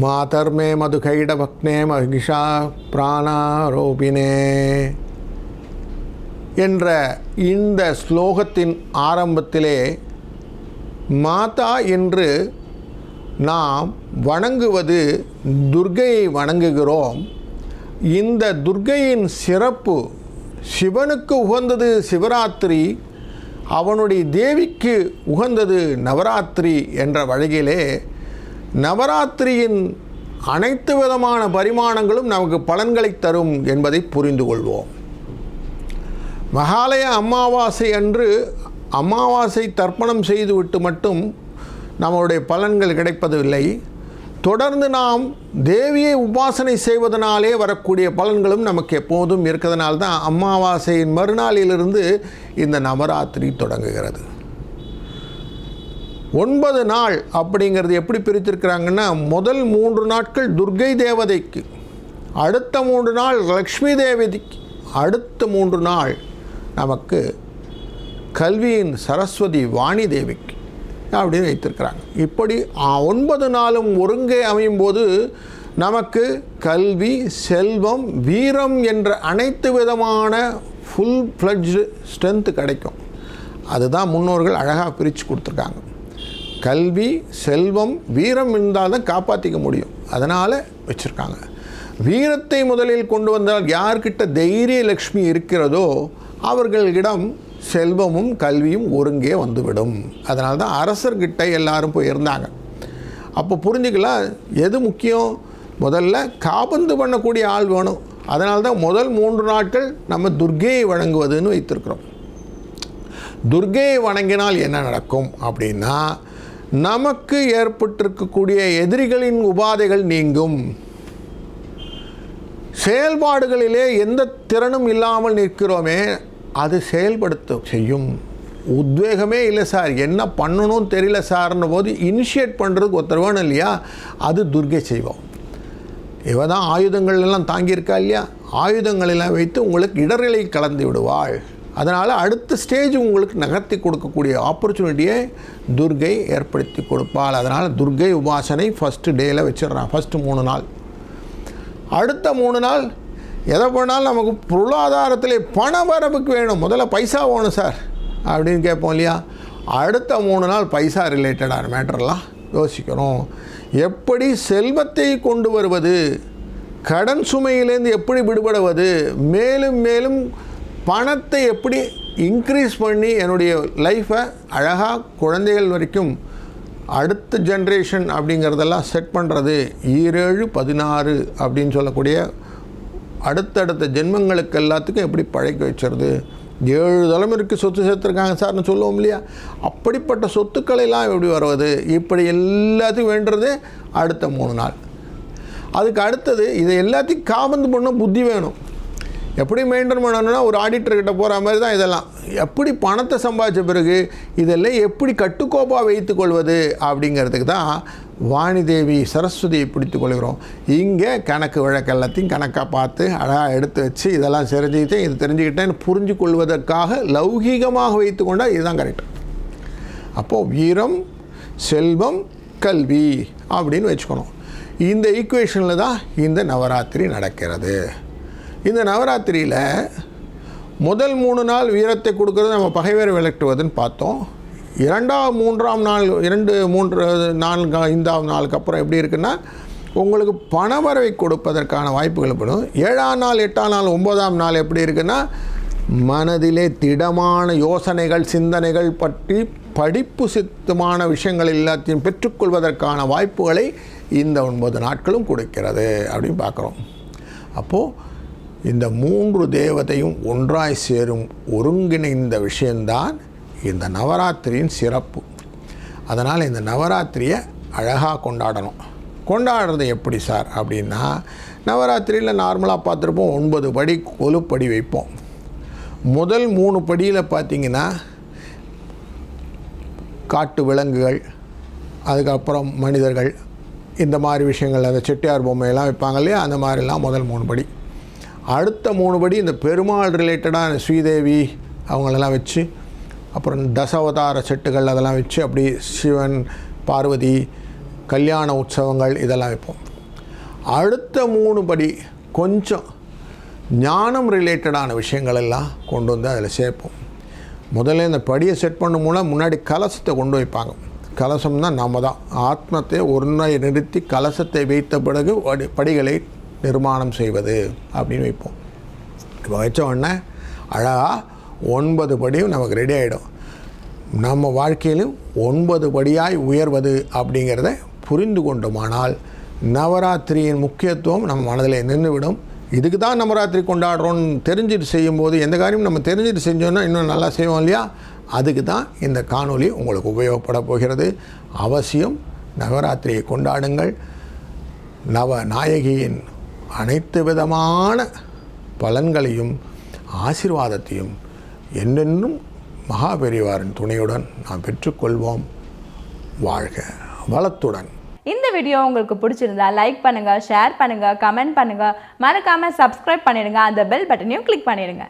மாதர்மே மதுகைடபக்னே மகிஷா பிராணாரோபினே என்ற இந்த ஸ்லோகத்தின் ஆரம்பத்திலே மாதா என்று நாம் வணங்குவது துர்கையை வணங்குகிறோம். இந்த துர்கையின் சிறப்பு சிவனுக்கு உகந்தது சிவராத்திரி அவனுடைய தேவிக்கு உகந்தது நவராத்திரி என்ற வழியிலே நவராத்திரியின் அனைத்து விதமான பரிமாணங்களும் நமக்கு பலன்களை தரும் என்பதை புரிந்து கொள்வோம். மகாலய அமாவாசை அன்று அமாவாசை தர்ப்பணம் செய்துவிட்டு மட்டும் நம்மளுடைய பலன்கள் கிடைப்பதில்லை. தொடர்ந்து நாம் தேவியை உபாசனை செய்வதனாலே வரக்கூடிய பலன்களும் நமக்கு எப்போதும் இருக்கிறதுனால்தான் அமாவாசையின் மறுநாளிலிருந்து இந்த நவராத்திரி தொடங்குகிறது. ஒன்பது நாள் அப்படிங்கிறது எப்படி பிரித்திருக்கிறாங்கன்னா முதல் மூன்று நாட்கள் துர்க்கை தேவதைக்கு அடுத்த மூன்று நாள் லக்ஷ்மி தேவதைக்கு அடுத்த மூன்று நாள் நமக்கு கல்வியின் சரஸ்வதி வாணி தேவிக்கு அப்படின்னு வைத்திருக்கிறாங்க. இப்படி ஒன்பது நாளும் ஒருங்கே அமையும் போது நமக்கு கல்வி செல்வம் வீரம் என்ற அனைத்து விதமான ஃபுல் ஃப்ளட்ஜு ஸ்ட்ரென்த்து கிடைக்கும். அதுதான் முன்னோர்கள் அழகாக பிரித்து கொடுத்துருக்காங்க. கல்வி செல்வம் வீரம் இருந்தால் தான் காப்பாற்றிக்க முடியும். அதனால் வச்சுருக்காங்க. வீரத்தை முதலில் கொண்டு வந்தால் யார்கிட்ட தைரிய லக்ஷ்மி இருக்கிறதோ அவர்களிடம் செல்வமும் கல்வியும் ஒருங்கே வந்துவிடும். அதனால தான் அரசர்கிட்ட எல்லாரும் போய் இருந்தாங்க. அப்போ புரிஞ்சுக்கலாம் எது முக்கியம்? முதல்ல காபந்து பண்ணக்கூடிய ஆள் வேணும். அதனால தான் முதல் மூன்று நாட்கள் நம்ம துர்க்கையை வணங்குவதுன்னு வைத்திருக்கிறோம். துர்க்கையை வணங்கினால் என்ன நடக்கும் அப்படின்னா நமக்கு ஏற்பட்டிருக்கக்கூடிய எதிரிகளின் உபாதைகள் நீங்கும். செயல்பாடுகளிலே எந்த திறனும் இல்லாமல் நிற்கிறோமே அது செயல்படுத்த செய்யும். உத்வேகமே இல்லை சார். என்ன பண்ணணும் தெரியல சார்ன்ற போது இனிஷியேட் பண்ணுறதுக்கு ஒருத்தர் வேணும் இல்லையா? அது துர்கை செய்வோம். இவ தான் ஆயுதங்கள் எல்லாம் தாங்கியிருக்கா இல்லையா? ஆயுதங்களெல்லாம் வைத்து உங்களுக்கு இடர்களை கலந்து விடுவாள். அதனால் அடுத்த ஸ்டேஜ் உங்களுக்கு நகர்த்தி கொடுக்கக்கூடிய ஆப்பர்ச்சுனிட்டியை துர்கை ஏற்படுத்தி கொடுப்பாள். அதனால் துர்கை உபாசனை ஃபஸ்ட்டு டேயில் வச்சிடுறான். ஃபஸ்ட்டு மூணு நாள். அடுத்த மூணு நாள் எதை பண்ணாலும் நமக்கு பொருளாதாரத்தில் பண வரவுக்கு வேணும். முதல்ல பைசா வேணும் சார் அப்படின்னு கேட்போம் இல்லையா? அடுத்த மூணு நாள் பைசா ரிலேட்டடான மேட்டர்லாம் யோசிக்கிறோம் எப்படி செல்வத்தை கொண்டு வருவது? கடன் சுமையிலேருந்து எப்படி விடுபடுவது? மேலும் மேலும் பணத்தை எப்படி இன்க்ரீஸ் பண்ணி என்னுடைய லைஃப்பை அழகாக குழந்தைகள் வரைக்கும் அடுத்த ஜென்ரேஷன் அப்படிங்கிறதெல்லாம் செட் பண்ணுறது ஈரேழு பதினாறு அப்படின்னு சொல்லக்கூடிய அடுத்தடுத்த ஜென்மங்களுக்கு எல்லாத்துக்கும் எப்படி பழக்க வச்சுருது? ஏழு தலைமுறைக்கு சொத்து சேர்த்துருக்காங்க சார்னு சொல்லுவோம் இல்லையா? அப்படிப்பட்ட சொத்துக்களை எல்லாம் எப்படி வருவது? இப்படி எல்லாத்தையும் வேண்டுறது அடுத்த மூணு நாள். அதுக்கு அடுத்தது இதை எல்லாத்தையும் காபந்து பண்ண புத்தி வேணும். எப்படி மெயின்டைன் பண்ணணும்னா ஒரு ஆடிட்டர்கிட்ட போகிற மாதிரி தான் இதெல்லாம். எப்படி பணத்தை சம்பாதிச்ச பிறகு இதெல்லாம் எப்படி கட்டுக்கோப்பாக வைத்துக்கொள்வது அப்படிங்கிறதுக்கு தான் வாணிதேவி சரஸ்வதியை பிடித்து கொள்கிறோம். இங்கே கணக்கு வழக்கு எல்லாத்தையும் கணக்காக பார்த்து அழகாக எடுத்து வச்சு இதெல்லாம் தெரிஞ்சுக்கிட்டேன் இது தெரிஞ்சுக்கிட்டேன்னு புரிஞ்சு கொள்வதற்காக லௌகீகமாக வைத்து கொண்டால் இதுதான் கரெக்ட் அப்போது வீரம் செல்வம் கல்வி அப்படின்னு வச்சுக்கணும். இந்த ஈக்குவேஷனில் தான் இந்த நவராத்திரி நடக்கிறது. இந்த நவராத்திரியில் முதல் மூணு நாள் வீரத்தை கொடுக்கறது நம்ம பகைவர் விளக்குவதுன்னு பார்த்தோம். இரண்டாம் மூன்றாம் நாள் இரண்டு மூன்று நான்கு ஐந்தாம் நாளுக்கு அப்புறம் எப்படி இருக்குன்னா உங்களுக்கு பணவரவை கொடுப்பதற்கான வாய்ப்புகள் படும். ஏழாம் நாள் எட்டாம் நாள் ஒன்பதாம் நாள் எப்படி இருக்குன்னா மனதிலே திடமான யோசனைகள் சிந்தனைகள் பற்றி படிப்பு சித்தமான விஷயங்கள் எல்லாத்தையும் பெற்றுக்கொள்வதற்கான வாய்ப்புகளை இந்த ஒன்பது நாட்களும் கொடுக்கிறது அப்படின்னு பார்க்குறோம். அப்போது இந்த மூன்று தேவதையும் ஒன்றாய் சேரும் ஒருங்கிணைந்த விஷயந்தான் இந்த நவராத்திரியின் சிறப்பு. அதனால் இந்த நவராத்திரியை அழகாக கொண்டாடணும். கொண்டாடுறது எப்படி சார்? அப்படின்னா நவராத்திரியில் நார்மலாக பார்த்துருப்போம் ஒன்பது படி கொலுப்படி வைப்போம். முதல் மூணு படியில் பார்த்தீங்கன்னா காட்டு விலங்குகள் அதுக்கப்புறம் மனிதர்கள் இந்த மாதிரி விஷயங்கள் அந்த செட்டியார் பொம்மையெல்லாம் வைப்பாங்க இல்லையா? அந்த மாதிரிலாம் முதல் மூணு படி. அடுத்த மூணு படி இந்த பெருமாள் ரிலேட்டடாக ஸ்ரீதேவி அவங்களெல்லாம் வச்சு அப்புறம் தசாவதார செட்டுகள் அதெல்லாம் வச்சு அப்படி சிவன் பார்வதி கல்யாண உற்சவங்கள் இதெல்லாம் வைப்போம். அடுத்த மூணு படி கொஞ்சம் ஞானம் ரிலேட்டடான விஷயங்கள் எல்லாம் கொண்டு வந்து அதில் சேர்ப்போம். முதல்ல இந்த படியை செட் பண்ணும் மூலம் முன்னாடி கலசத்தை கொண்டு வைப்பாங்க. கலசம்னா நம்ம தான். ஆத்மத்தை ஒன்றை நிறுத்தி கலசத்தை வைத்த பிறகு படி- படிகளை நிர்மாணம் செய்வது அப்படின்னு வைப்போம். இப்போ வச்ச உடனே அழகாக ஒன்பது படியும் நமக்கு ரெடி ஆகிடும் நம்ம வாழ்க்கையிலும் ஒன்பது படியாய் உயர்வது அப்படிங்கிறத புரிந்து கொண்டோமானால் நவராத்திரியின் முக்கியத்துவம் நம்ம மனதில் நின்றுவிடும். இதுக்கு தான் நவராத்திரி கொண்டாடுறோன்னு தெரிஞ்சுட்டு செய்யும்போது எந்த காரியம் நம்ம தெரிஞ்சுட்டு செஞ்சோன்னா இன்னும் நல்லா செய்வோம் இல்லையா? அதுக்கு தான் இந்த காணொளி உங்களுக்கு உபயோகப்பட போகிறது. அவசியம் நவராத்திரியை கொண்டாடுங்கள். நவ நாயகியின் அனைத்து விதமான பலன்களையும் ஆசீர்வாதத்தையும் என்னென்னும் மகாபெரிவாரின் துணையுடன் நாம் பெற்றுக்கொள்வோம். வாழ்க வளத்துடன். இந்த வீடியோ உங்களுக்கு பிடிச்சிருந்தா லைக் பண்ணுங்கள் ஷேர் பண்ணுங்கள் கமெண்ட் பண்ணுங்கள் மறக்காமல் சப்ஸ்கிரைப் பண்ணிடுங்க. அந்த பெல் பட்டனையும் கிளிக் பண்ணிடுங்க.